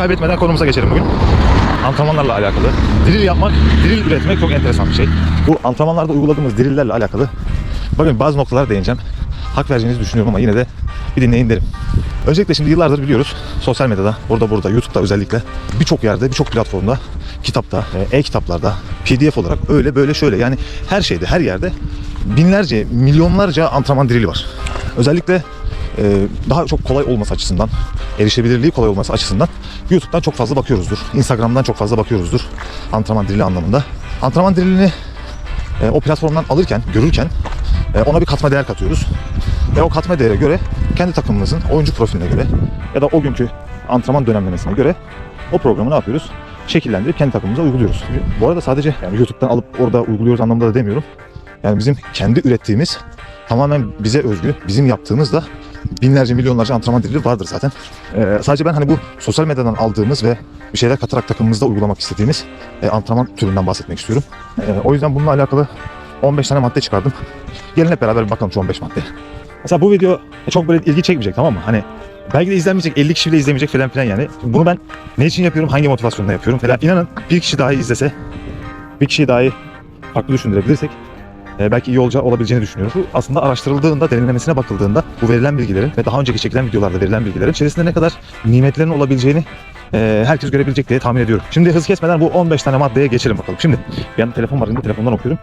kaybetmeden konumuza geçelim bugün. Antrenmanlarla alakalı. Drill yapmak, drill üretmek çok enteresan bir şey. Bu antrenmanlarda uyguladığımız drilllerle alakalı bakın bazı noktalara değineceğim. Hak vereceğinizi düşünüyorum ama yine de bir dinleyin derim. Öncelikle şimdi yıllardır biliyoruz sosyal medyada, orada burada, YouTube'da özellikle birçok yerde, birçok platformda, kitapta, e, e-kitaplarda, PDF olarak öyle böyle şöyle yani her şeyde, her yerde binlerce, milyonlarca antrenman drili var. Özellikle daha çok kolay olması açısından, erişebilirliği kolay olması açısından YouTube'dan çok fazla bakıyoruzdur. Instagram'dan çok fazla bakıyoruzdur antrenman drili anlamında. Antrenman drillini e, o platformdan alırken, görürken e, ona bir katma değer katıyoruz. Ve o katma değere göre kendi takımımızın oyuncu profiline göre ya da o günkü antrenman dönemlemesine göre o programı ne yapıyoruz? Şekillendirip kendi takımımıza uyguluyoruz. Bu arada sadece yani YouTube'dan alıp orada uyguluyoruz anlamında da demiyorum. Yani bizim kendi ürettiğimiz tamamen bize özgü, bizim yaptığımız da binlerce milyonlarca antrenman dili vardır zaten. Ee, sadece ben hani bu sosyal medyadan aldığımız ve bir şeyler katarak takımımızda uygulamak istediğimiz e, antrenman türünden bahsetmek istiyorum. Ee, o yüzden bununla alakalı 15 tane madde çıkardım. Gelin hep beraber bir bakalım şu 15 maddeye. Mesela bu video çok böyle ilgi çekmeyecek tamam mı? Hani belki de izlenmeyecek, 50 kişi bile izlemeyecek falan filan yani. Bunu ben ne için yapıyorum, hangi motivasyonla yapıyorum falan. İnanın bir kişi dahi izlese, bir kişi dahi farklı düşündürebilirsek e, belki iyi olacağı olabileceğini düşünüyorum. Bu aslında araştırıldığında, derinlemesine bakıldığında bu verilen bilgilerin ve daha önceki çekilen videolarda verilen bilgilerin içerisinde ne kadar nimetlerin olabileceğini e, herkes görebilecek diye tahmin ediyorum. Şimdi hız kesmeden bu 15 tane maddeye geçelim bakalım. Şimdi bir yanında telefon var, şimdi telefondan okuyorum.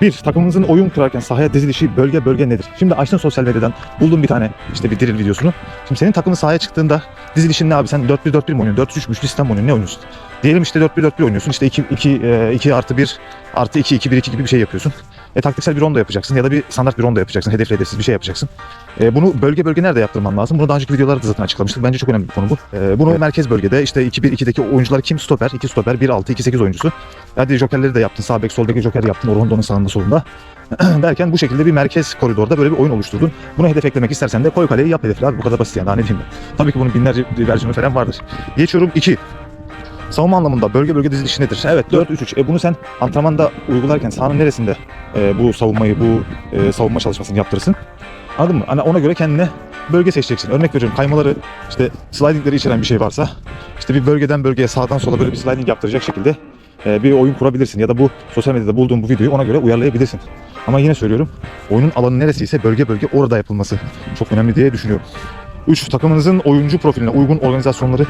Bir, takımınızın oyun kurarken sahaya dizilişi bölge bölge nedir? Şimdi açtın sosyal medyadan buldun bir tane işte bir drill videosunu. Şimdi senin takımın sahaya çıktığında dizilişin ne abi? Sen 4-1-4-1 mi oynuyorsun? 4-3 üçlü sistem mi oynuyorsun? Ne oynuyorsun? Diyelim işte 4-1-4-1 oynuyorsun. İşte 2, 2, 2 artı 1 artı 2, 2, 1, 2 gibi bir şey yapıyorsun. E, taktiksel bir ronda yapacaksın ya da bir standart bir ronda yapacaksın. Hedefli hedefsiz bir şey yapacaksın. E, bunu bölge bölge nerede yaptırman lazım? Bunu daha önceki videolarda zaten açıklamıştık. Bence çok önemli bir konu bu. E, bunu merkez bölgede işte 2-1-2'deki oyuncular kim stoper? 2 stoper, 1-6, 2-8 oyuncusu. Hadi jokerleri de yaptın. Sağ bek, sol bek joker yaptın. O rondonun sağında solunda. derken bu şekilde bir merkez koridorda böyle bir oyun oluşturdun. Buna hedef eklemek istersen de koy kaleyi yap hedefli abi. Bu kadar basit yani daha ne diyeyim ben. Tabii ki bunun binlerce versiyonu falan vardır. Geçiyorum 2. Savunma anlamında bölge bölge dizilişi nedir? Evet 4-3-3. E bunu sen antrenmanda uygularken sahanın neresinde e, bu savunmayı, bu e, savunma çalışmasını yaptırırsın? Anladın mı? Hani ona göre kendine bölge seçeceksin. Örnek veriyorum kaymaları, işte slidingleri içeren bir şey varsa işte bir bölgeden bölgeye sağdan sola böyle bir sliding yaptıracak şekilde e, bir oyun kurabilirsin. Ya da bu sosyal medyada bulduğun bu videoyu ona göre uyarlayabilirsin. Ama yine söylüyorum oyunun alanı neresiyse bölge bölge orada yapılması çok önemli diye düşünüyorum. 3. Takımınızın oyuncu profiline uygun organizasyonları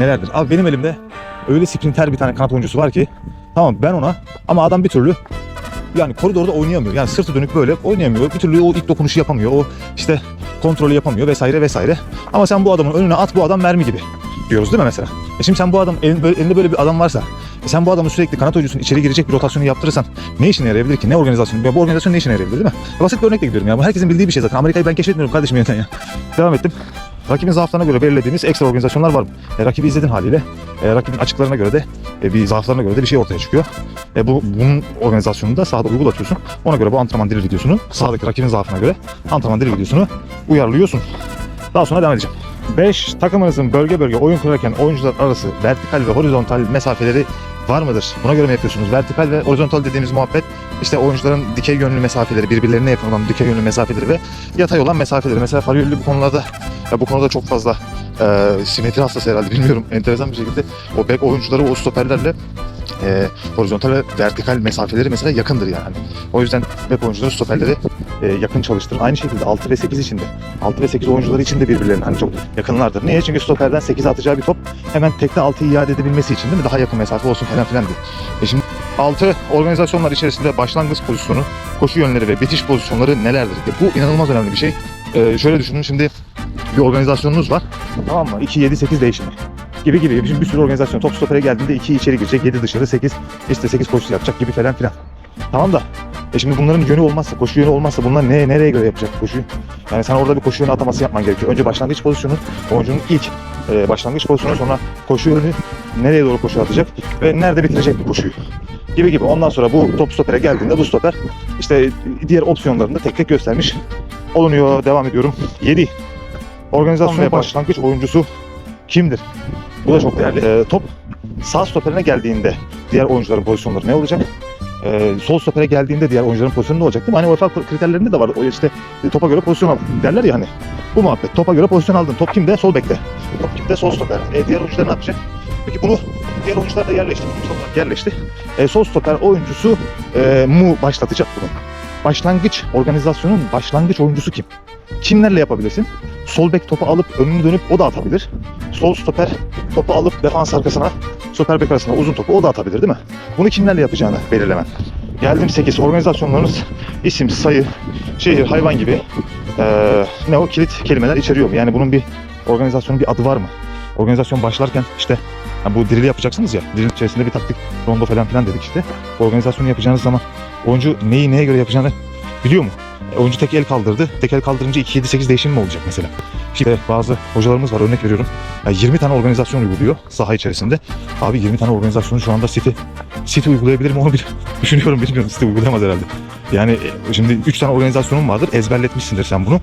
nelerdir? Abi benim elimde öyle sprinter bir tane kanat oyuncusu var ki tamam ben ona ama adam bir türlü yani koridorda oynayamıyor. Yani sırtı dönük böyle oynayamıyor. Bir türlü o ilk dokunuşu yapamıyor. O işte kontrolü yapamıyor vesaire vesaire. Ama sen bu adamın önüne at bu adam mermi gibi diyoruz değil mi mesela? E şimdi sen bu adam elin, böyle, elinde böyle bir adam varsa e sen bu adamı sürekli kanat oyuncusunun içeri girecek bir rotasyonu yaptırırsan ne işine yarayabilir ki? Ne organizasyon? Ya bu organizasyon ne işine yarayabilir değil mi? Basit bir örnekle gidiyorum ya. Bu herkesin bildiği bir şey zaten. Amerika'yı ben keşfetmiyorum kardeşim yeniden ya. Devam ettim. Rakibin zaaflarına göre belirlediğimiz ekstra organizasyonlar var. E, rakibi izledin haliyle. E, rakibin açıklarına göre de e, bir zaaflarına göre de bir şey ortaya çıkıyor. E, bu bunun organizasyonunu da sahada uygulatıyorsun. Ona göre bu antrenman dili videosunu sahadaki rakibin zaafına göre antrenman dili videosunu uyarlıyorsun. Daha sonra devam edeceğim. 5. Takımınızın bölge bölge oyun kurarken oyuncular arası vertikal ve horizontal mesafeleri var mıdır? Buna göre mi yapıyorsunuz? Vertikal ve horizontal dediğimiz muhabbet işte oyuncuların dikey yönlü mesafeleri, birbirlerine yakın olan dikey yönlü mesafeleri ve yatay olan mesafeleri. Mesela Faryolü bu konularda ya bu konuda çok fazla e, simetri hastası herhalde bilmiyorum. Enteresan bir şekilde o bek oyuncuları o stoperlerle e, horizontal ve vertikal mesafeleri mesela yakındır yani. O yüzden bek oyuncuları stoperleri e, yakın çalıştırır. Aynı şekilde 6 ve 8 için de 6 ve 8 oyuncuları için de birbirlerine hani çok yakınlardır. Niye? Çünkü stoperden 8'e atacağı bir top hemen tekte 6'yı iade edebilmesi için değil mi? Daha yakın mesafe olsun falan filan diye. E şimdi 6 organizasyonlar içerisinde başlangıç pozisyonu, koşu yönleri ve bitiş pozisyonları nelerdir? E, bu inanılmaz önemli bir şey. E, şöyle düşünün şimdi bir organizasyonunuz var. Tamam mı? 2, 7, 8 değişimi gibi gibi. Şimdi bir sürü organizasyon. Top stopere geldiğinde 2 içeri girecek, 7 dışarı, 8 işte 8 koşu yapacak gibi falan filan. Tamam da e şimdi bunların yönü olmazsa, koşu yönü olmazsa bunlar ne, nereye göre yapacak koşuyu? Yani sen orada bir koşu yönü ataması yapman gerekiyor. Önce başlangıç pozisyonu, oyuncunun ilk e, başlangıç pozisyonu sonra koşu yönü nereye doğru koşu atacak ve nerede bitirecek bu koşuyu? Gibi gibi. Ondan sonra bu top stopere geldiğinde bu stoper işte diğer opsiyonlarını da tek tek göstermiş olunuyor. Devam ediyorum. 7. Organizasyon ve başlangıç oyuncusu kimdir? Bu da çok değerli. Ee, top sağ stoperine geldiğinde diğer oyuncuların pozisyonları ne olacak? Ee, sol stopere geldiğinde diğer oyuncuların pozisyonu ne olacak değil mi? Hani UEFA kriterlerinde de var. O işte e, topa göre pozisyon al derler ya hani. Bu muhabbet. Topa göre pozisyon aldın. Top kimde? Sol bekte. Top kimde? Sol stoper. E, diğer oyuncular ne yapacak? Peki bunu diğer oyuncular da yerleşti. Yerleşti. E, sol stoper oyuncusu e, mu başlatacak bunu. Başlangıç, organizasyonun başlangıç oyuncusu kim? Kimlerle yapabilirsin? Sol bek topu alıp önünü dönüp o da atabilir. Sol stoper topu alıp defans arkasına, stoper bek arasına uzun topu o da atabilir değil mi? Bunu kimlerle yapacağını belirlemen. Geldim 8. Organizasyonlarınız isim, sayı, şehir, hayvan gibi eee, ne o kilit kelimeler içeriyor mu? Yani bunun bir organizasyonun bir adı var mı? Organizasyon başlarken işte ha bu dirili yapacaksınız ya. Dirilin içerisinde bir taktik rondo falan filan dedik işte. Bu organizasyonu yapacağınız zaman oyuncu neyi neye göre yapacağını biliyor mu? E, oyuncu tek el kaldırdı. Tek el kaldırınca 2-7-8 değişim mi olacak mesela? İşte bazı hocalarımız var örnek veriyorum. Ya 20 tane organizasyon uyguluyor saha içerisinde. Abi 20 tane organizasyonu şu anda City City uygulayabilir mi onu bir düşünüyorum bilmiyorum. City uygulayamaz herhalde. Yani e, şimdi 3 tane organizasyonun vardır. Ezberletmişsindir sen bunu.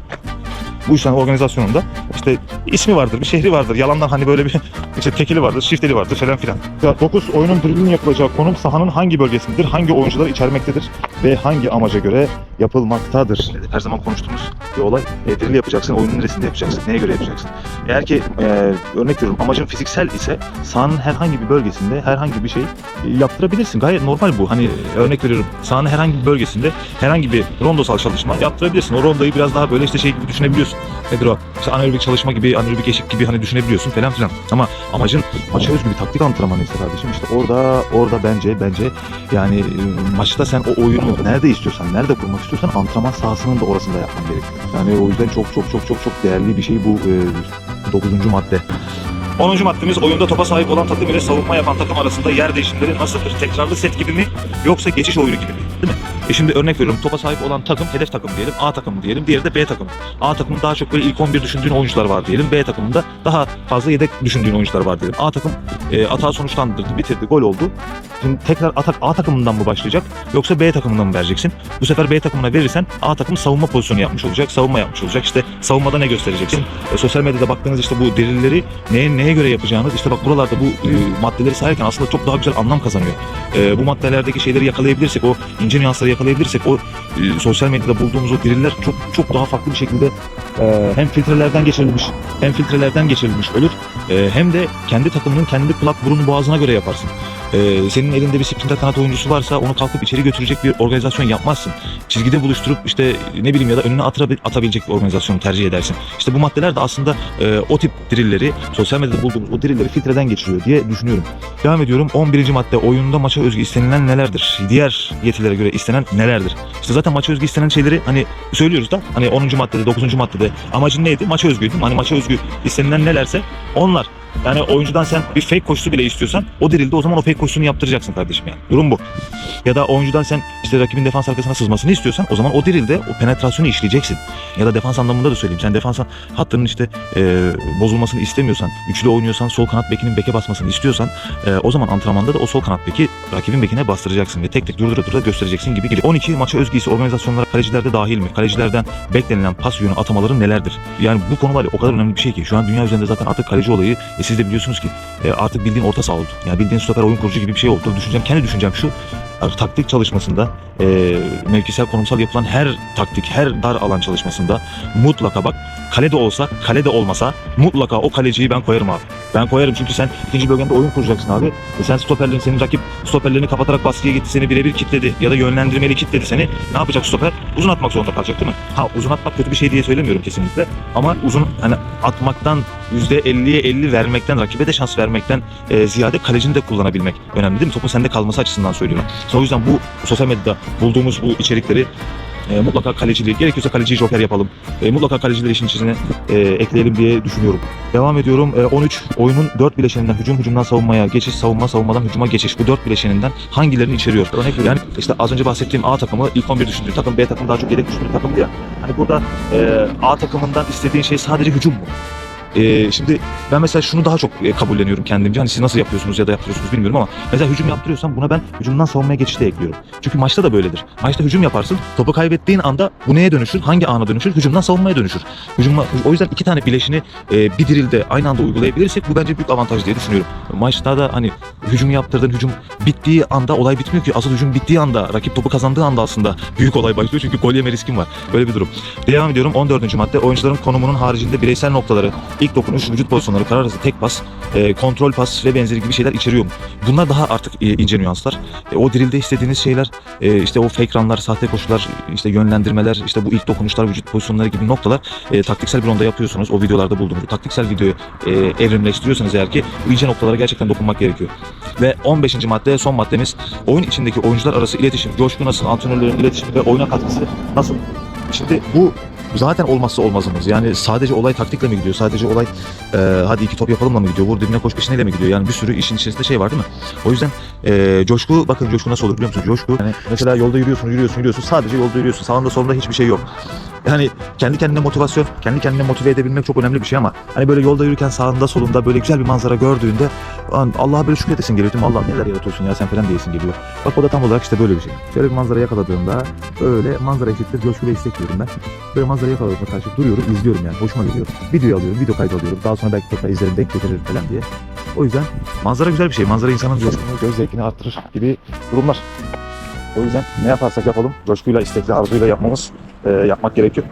Bu tane organizasyonunda işte ismi vardır, bir şehri vardır. Yalandan hani böyle bir işte tekili vardır, şifteli vardır falan filan. 9 oyunun drillinin yapılacağı konum sahanın hangi bölgesindedir, hangi oyuncular içermektedir ve hangi amaca göre yapılmaktadır. Her zaman konuştuğumuz bir olay. E, drill yapacaksın, oyunun neresinde yapacaksın, neye göre yapacaksın. Eğer ki e, örnek veriyorum amacın fiziksel ise sahanın herhangi bir bölgesinde herhangi bir şey yaptırabilirsin. Gayet normal bu. Hani e, örnek veriyorum sahanın herhangi bir bölgesinde herhangi bir rondosal çalışma yaptırabilirsin. O rondoyu biraz daha böyle işte şey gibi düşünebiliyorsun. Nedir o? İşte anaerobik çalışma gibi, anaerobik eşik gibi hani düşünebiliyorsun falan filan. Ama amacın maça özgü bir taktik antrenmanıysa kardeşim işte orada orada bence bence yani e, maçta sen o oyunu nerede istiyorsan, nerede kurmak istiyorsan antrenman sahasının da orasında yapman gerekiyor. Yani o yüzden çok çok çok çok çok değerli bir şey bu e, 9. madde. 10. maddemiz oyunda topa sahip olan takım ile savunma yapan takım arasında yer değişimleri nasıldır? Tekrarlı set gibi mi yoksa geçiş oyunu gibi mi? Değil mi? E şimdi örnek veriyorum topa sahip olan takım hedef takım diyelim A takım diyelim diğeri de B takım. A takımın daha çok böyle ilk 11 düşündüğün oyuncular var diyelim. B takımında daha fazla yedek düşündüğün oyuncular var diyelim. A takım e, atağı sonuçlandırdı, bitirdi, gol oldu. Şimdi tekrar atak A takımından mı başlayacak yoksa B takımından mı vereceksin? Bu sefer B takımına verirsen A takım savunma pozisyonu yapmış olacak, savunma yapmış olacak. İşte savunmada ne göstereceksin? E, sosyal medyada baktığınız işte bu delilleri neye, neye göre yapacağınız işte bak buralarda bu e, maddeleri sayarken aslında çok daha güzel anlam kazanıyor. E, bu maddelerdeki şeyleri yakalayabilirsek, o ince nüansları yakalayabilirsek o e, sosyal medyada bulduğumuz o deliller çok çok daha farklı bir şekilde e, hem filtrelerden geçirilmiş hem filtrelerden geçirilmiş ölür e, hem de kendi takımının kendi kulak burun boğazına göre yaparsın. E, senin elinde bir sprinter kanat oyuncusu varsa onu kalkıp içeri götürecek bir organizasyon yapmazsın. Çizgide buluşturup işte ne bileyim ya da önüne atabi- atabilecek bir organizasyonu tercih edersin. İşte bu maddeler de aslında e, o tip drilleri, sosyal medyada bulduğumuz o drilleri filtreden geçiriyor diye düşünüyorum. Devam ediyorum. 11. madde oyunda maça özgü istenilen nelerdir? Diğer yetilere göre istenen nelerdir? İşte zaten maça özgü istenen şeyleri hani söylüyoruz da hani 10. maddede 9. maddede amacın neydi? Maça özgüydü. Hani maça özgü istenilen nelerse onlar. Yani oyuncudan sen bir fake koşusu bile istiyorsan o dirilde o zaman o fake koşusunu yaptıracaksın kardeşim yani. Durum bu. Ya da oyuncudan sen işte rakibin defans arkasına sızmasını istiyorsan o zaman o dirilde o penetrasyonu işleyeceksin. Ya da defans anlamında da söyleyeyim. Sen defans hattının işte e, bozulmasını istemiyorsan, üçlü oynuyorsan, sol kanat bekinin beke basmasını istiyorsan e, o zaman antrenmanda da o sol kanat beki rakibin bekine bastıracaksın ve tek tek durdura durdura göstereceksin gibi gibi. 12 maça özgü ise organizasyonlara kalecilerde dahil mi? Kalecilerden beklenilen pas yönü atamaları nelerdir? Yani bu konu var ya o kadar önemli bir şey ki şu an dünya üzerinde zaten artık kaleci olayı siz de biliyorsunuz ki e, artık bildiğin orta saha oldu. Yani bildiğin stoper oyun kurucu gibi bir şey oldu. Düşüncem kendi düşüncem şu taktik çalışmasında e, mevkisel konumsal yapılan her taktik, her dar alan çalışmasında mutlaka bak kale de olsa, kale de olmasa mutlaka o kaleciyi ben koyarım abi. Ben koyarım çünkü sen ikinci bölgende oyun kuracaksın abi. E sen stoperlerin, senin rakip stoperlerini kapatarak baskıya gitti, seni birebir kitledi ya da yönlendirmeli kitledi seni. Ne yapacak stoper? Uzun atmak zorunda kalacak değil mi? Ha uzun atmak kötü bir şey diye söylemiyorum kesinlikle. Ama uzun hani atmaktan %50'ye 50 vermekten, rakibe de şans vermekten e, ziyade kalecini de kullanabilmek önemli değil mi? Topun sende kalması açısından söylüyorum. O yüzden bu sosyal medyada bulduğumuz bu içerikleri e, mutlaka kaleciliği, gerekiyorsa kaleciyi joker yapalım. E, mutlaka kalecileri işin içine e, ekleyelim diye düşünüyorum. Devam ediyorum. E, 13. Oyunun 4 bileşeninden hücum, hücumdan savunmaya geçiş, savunma, savunmadan hücuma geçiş. Bu 4 bileşeninden hangilerini içeriyor? Örnek. Yani işte az önce bahsettiğim A takımı ilk 11 düşündüğü takım, B takım daha çok yedek düşündüğü takımdı ya. Hani burada e, A takımından istediğin şey sadece hücum mu? Ee, şimdi ben mesela şunu daha çok e, kabulleniyorum kendimce. Hani siz nasıl yapıyorsunuz ya da yaptırıyorsunuz bilmiyorum ama mesela hücum yaptırıyorsam buna ben hücumdan savunmaya geçişte ekliyorum. Çünkü maçta da böyledir. Maçta hücum yaparsın. Topu kaybettiğin anda bu neye dönüşür? Hangi ana dönüşür? Hücumdan savunmaya dönüşür. Hücumla, o yüzden iki tane bileşini e, bir dirilde aynı anda uygulayabilirsek bu bence büyük avantaj diye düşünüyorum. Maçta da hani hücum yaptırdın, hücum bittiği anda olay bitmiyor ki. Asıl hücum bittiği anda, rakip topu kazandığı anda aslında büyük olay başlıyor. Çünkü gol yeme riskin var. Böyle bir durum. Devam ediyorum. 14. madde oyuncuların konumunun haricinde bireysel noktaları ilk dokunuş, vücut pozisyonları, karar arası tek pas, e, kontrol pas ve benzeri gibi şeyler içeriyor mu? Bunlar daha artık e, ince nüanslar. E, o drillde istediğiniz şeyler, e, işte o fake runlar, sahte koşular, işte yönlendirmeler, işte bu ilk dokunuşlar, vücut pozisyonları gibi noktalar e, taktiksel bir onda yapıyorsunuz. O videolarda bulduğunuz bu taktiksel videoyu e, evrimleştiriyorsanız eğer ki bu ince noktalara gerçekten dokunmak gerekiyor. Ve 15. madde son maddemiz oyun içindeki oyuncular arası iletişim, coşku nasıl, antrenörlerin iletişimi ve oyuna katkısı nasıl? Şimdi bu zaten olmazsa olmazımız. Yani sadece olay taktikle mi gidiyor? Sadece olay e, hadi iki top yapalımla mı gidiyor? Vur dibine koş peşineyle mi gidiyor? Yani bir sürü işin içerisinde şey var değil mi? O yüzden e, coşku, bakın coşku nasıl olur biliyor musun? Coşku, yani mesela yolda yürüyorsun, yürüyorsun, yürüyorsun. Sadece yolda yürüyorsun. Sağında solunda hiçbir şey yok. Yani kendi kendine motivasyon, kendi kendine motive edebilmek çok önemli bir şey ama hani böyle yolda yürürken sağında solunda böyle güzel bir manzara gördüğünde "Lan Allah'a böyle şükredesin geliyor değil mi? Allah neler yaratıyorsun ya sen falan diyesin geliyor. Bak o da tam olarak işte böyle bir şey. Şöyle bir manzara yakaladığımda böyle manzara eşittir istek diyorum ben. Böyle manzara yakaladığımda karşı duruyorum, izliyorum yani. Hoşuma gidiyor. Video alıyorum, video kaydı alıyorum. Daha sonra belki tekrar izlerim, denk getiririm falan diye. O yüzden manzara güzel bir şey. Manzara insanın coşkunu, göz zevkini arttırır gibi durumlar. O yüzden ne yaparsak yapalım coşkuyla, istekle, arzuyla yapmamız, e, yapmak gerekiyor.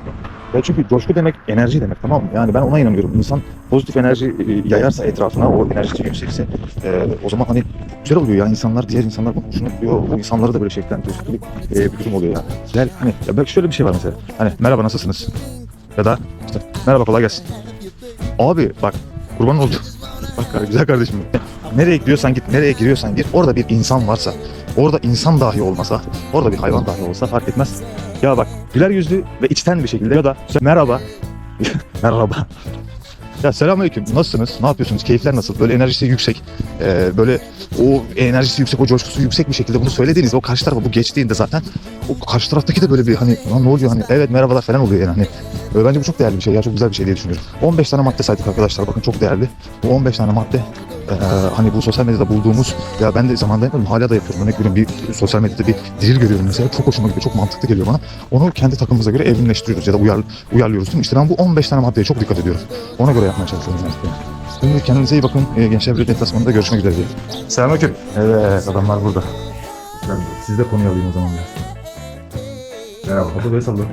Ya çünkü coşku demek enerji demek tamam mı? Yani ben ona inanıyorum. İnsan pozitif enerji e, yayarsa etrafına, o enerjisi yüksekse e, o zaman hani güzel oluyor ya. insanlar diğer insanlar bunu hoşuna gidiyor. Bu insanları da böyle şevklendiriyor gibi e, bir durum oluyor ya. Güzel hani ya belki şöyle bir şey var mesela. Hani merhaba nasılsınız? Ya da işte merhaba kolay gelsin. Abi bak kurban oldu. Bak güzel kardeşim. Nereye gidiyorsan git, nereye giriyorsan gir. Orada bir insan varsa, orada insan dahi olmasa, orada bir hayvan dahi olsa fark etmez. Ya bak güler yüzlü ve içten bir şekilde ya da merhaba, merhaba. Ya selamünaleyküm. Nasılsınız? Ne yapıyorsunuz? Keyifler nasıl? Böyle enerjisi yüksek. Ee, böyle o enerjisi yüksek, o coşkusu yüksek bir şekilde bunu söylediğinizde o karşı tarafa bu geçtiğinde zaten o karşı taraftaki de böyle bir hani ne oluyor hani evet merhabalar falan oluyor yani. Hani, e, bence bu çok değerli bir şey ya çok güzel bir şey diye düşünüyorum. 15 tane madde saydık arkadaşlar bakın çok değerli. Bu 15 tane madde e, hani bu sosyal medyada bulduğumuz ya ben de zamanında yapmadım hala da yapıyorum. Örnek veriyorum bir sosyal medyada bir drill görüyorum mesela çok hoşuma gidiyor çok mantıklı geliyor bana. Onu kendi takımımıza göre evrimleştiriyoruz ya da uyar, uyarlıyoruz değil mi? İşte ben bu 15 tane maddeye çok dikkat ediyorum. Ona göre yapmaya çalışıyorum. Yani. Şimdi kendinize iyi bakın. E, Gençler Birliği deplasmanında görüşmek üzere diyelim. Selamünaleyküm. Evet adamlar burada. Ben siz de konuyu alayım o zaman biraz. Merhaba. Hadi Veysel Bey.